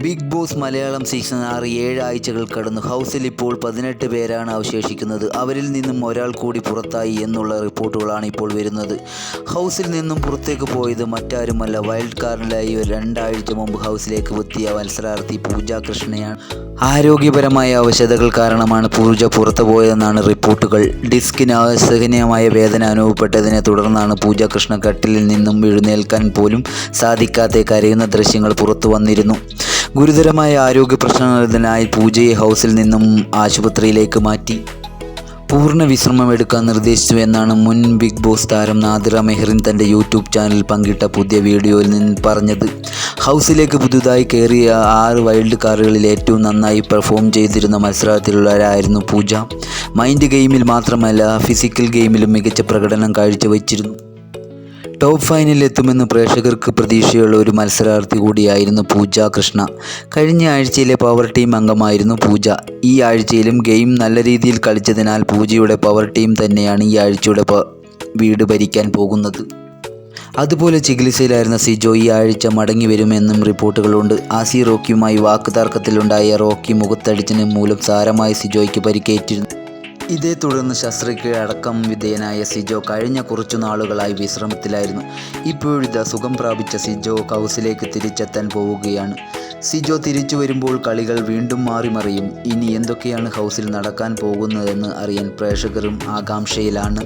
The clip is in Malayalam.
ബിഗ് ബോസ് മലയാളം സീസൺ ആറ് ഏഴാഴ്ചകൾ കടന്നു. ഹൗസിൽ ഇപ്പോൾ പതിനെട്ട് പേരാണ് അവശേഷിക്കുന്നത്. അവരിൽ നിന്നും ഒരാൾ കൂടി പുറത്തായി എന്നുള്ള റിപ്പോർട്ടുകളാണ് ഇപ്പോൾ വരുന്നത്. ഹൗസിൽ നിന്നും പുറത്തേക്ക് പോയത് മറ്റാരുമല്ല. വൈൽഡ് കാർഡിലായി രണ്ടാഴ്ച മുമ്പ് ഹൗസിലേക്ക് എത്തിയ മത്സരാർത്ഥി പൂജ കൃഷ്ണയാണ്. ആരോഗ്യപരമായ അവശതകൾ കാരണമാണ് പൂജ പുറത്തു പോയതെന്നാണ് റിപ്പോർട്ടുകൾ. ഡിസ്കിന് അസഹനീയമായ വേദന അനുഭവപ്പെട്ടതിനെ തുടർന്നാണ് പൂജ കൃഷ്ണ കട്ടിലിൽ നിന്നും എഴുന്നേൽക്കാൻ പോലും സാധിക്കാതെ കരയുന്ന ദൃശ്യങ്ങൾ പുറത്തു വന്നിരുന്നു. ഗുരുതരമായ ആരോഗ്യ പ്രശ്നങ്ങളതിനായി പൂജയെ ഹൗസിൽ നിന്നും ആശുപത്രിയിലേക്ക് മാറ്റി. പൂർണ വിശ്രമം എടുക്കാൻ നിർദ്ദേശിച്ചു എന്നാണ് മുൻ ബിഗ് ബോസ് താരം നാദിറ മെഹ്റിൻ തന്റെ യൂട്യൂബ് ചാനൽ പങ്കിട്ട പുതിയ വീഡിയോയിൽ നിന്ന് പറഞ്ഞത്. ഹൗസിലേക്ക് പുതുതായി കയറിയ ആറ് വൈൽഡ് കാറുകളിൽ ഏറ്റവും നന്നായി പെർഫോം ചെയ്തിരുന്ന മത്സരത്തിലുള്ളവരായിരുന്നു പൂജ. മൈൻഡ് ഗെയിമിൽ മാത്രമല്ല ഫിസിക്കൽ ഗെയിമിലും മികച്ച പ്രകടനം കാഴ്ചവെച്ചിരുന്നു. ടോപ്പ് ഫൈനലിൽ എത്തുമെന്ന് പ്രേക്ഷകർക്ക് പ്രതീക്ഷയുള്ള ഒരു മത്സരാർത്ഥി കൂടിയായിരുന്നു പൂജ കൃഷ്ണ. കഴിഞ്ഞ ആഴ്ചയിലെ പവർ ടീം അംഗമായിരുന്നു പൂജ. ഈ ആഴ്ചയിലും ഗെയിം നല്ല രീതിയിൽ കളിച്ചതിനാൽ പൂജയുടെ പവർ ടീം തന്നെയാണ് ഈ ആഴ്ചയുടെ വീട് ഭരിക്കാൻ പോകുന്നത്. അതുപോലെ ചികിത്സയിലായിരുന്ന സിജോ ഈ ആഴ്ച മടങ്ങി വരുമെന്നും റിപ്പോർട്ടുകളുണ്ട്. ആസി റോക്കിയുമായി വാക്ക് തർക്കത്തിലുണ്ടായ റോക്കി മുഖത്തടിച്ചിന് മൂലം സാരമായി സിജോയ്ക്ക് പരിക്കേറ്റിരുന്നു. ഇതേ തുടർന്ന് ശസ്ത്രക്രിയ അടക്കം വിധേയനായ സിജോ കഴിഞ്ഞ കുറച്ചു നാളുകളായി വിശ്രമത്തിലായിരുന്നു. ഇപ്പോഴിത സുഖം പ്രാപിച്ച സിജോ കൗസിലേക്ക് തിരിച്ചെത്താൻ പോവുകയാണ്. സിജോ തിരിച്ചു വരുമ്പോൾ കളികൾ വീണ്ടും മാറിമറിയും. ഇനി എന്തൊക്കെയാണ് ഹൗസിൽ നടക്കാൻ പോകുന്നതെന്ന് അറിയാൻ പ്രേക്ഷകരും ആകാംക്ഷയിലാണ്.